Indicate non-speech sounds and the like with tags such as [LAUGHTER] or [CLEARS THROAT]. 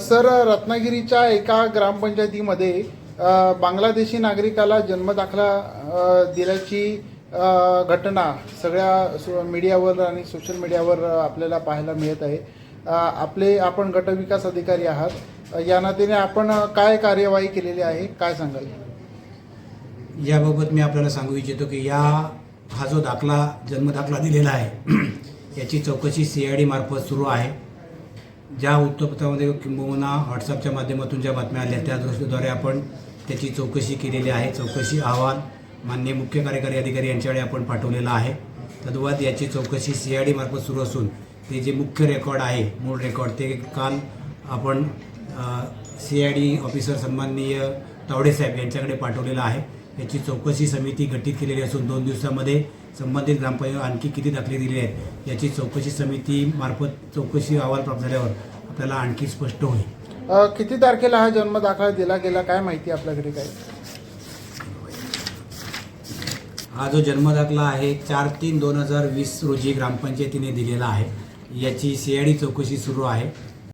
Sir रत्नागिरीच्या एका ग्रामपंचायतीमध्ये बांगलादेशी नागरिकाला जन्मदाखला दिल्याची घटना सगळ्या मीडियावर आणि सोशल मीडियावर आपल्याला पाहायला मिळत आहे. आपले आपण गटविकास अधिकारी आहात. या नात्याने आपण काय कार्यवाही केलेली आहे काय सांगाल? याबाबत मी आपल्याला सांगू इच्छितो की या हा जो दाखला जन्मदाखला दिलेला आहे [CLEARS THROAT] याची चौकशी सी आय डी मार्फत सुरू आहे. ज्या वृत्तपत्रामध्ये किंबहुना व्हॉट्सअपच्या माध्यमातून ज्या बातम्या आल्या त्या दृष्टीद्वारे आपण त्याची चौकशी केलेली आहे. चौकशी अहवाल माननीय मुख्य कार्यकारी अधिकारी यांच्याकडे आपण पाठवलेला आहे. तद्वत याची चौकशी सी आय डी मार्फत सुरू असून ते जे मुख्य रेकॉर्ड आहे मूळ रेकॉर्ड ते काल आपण सी आय डी ऑफिसर सन्माननीय तावडेसाहेब यांच्याकडे पाठवलेलं आहे. याची चौकशी समिती गठीत केलेली असून दोन दिवसामध्ये संबंधित ग्रामपंचायत आणखी किती दाखले दिले आहेत याची चौकशी समिती मार्फत चौकशी अहवाल प्राप्त झाल्यावर आपल्याला आणखी स्पष्ट होईल. अ, किती तारखेला हा जन्मदाखला दिला गेला? काय माहिती आपल्याकडे काय हा जो जन्मदाखला आहे चार तीन दोन हजार वीस रोजी ग्रामपंचायतीने दिलेला आहे. याची सी आय डी चौकशी सुरू आहे.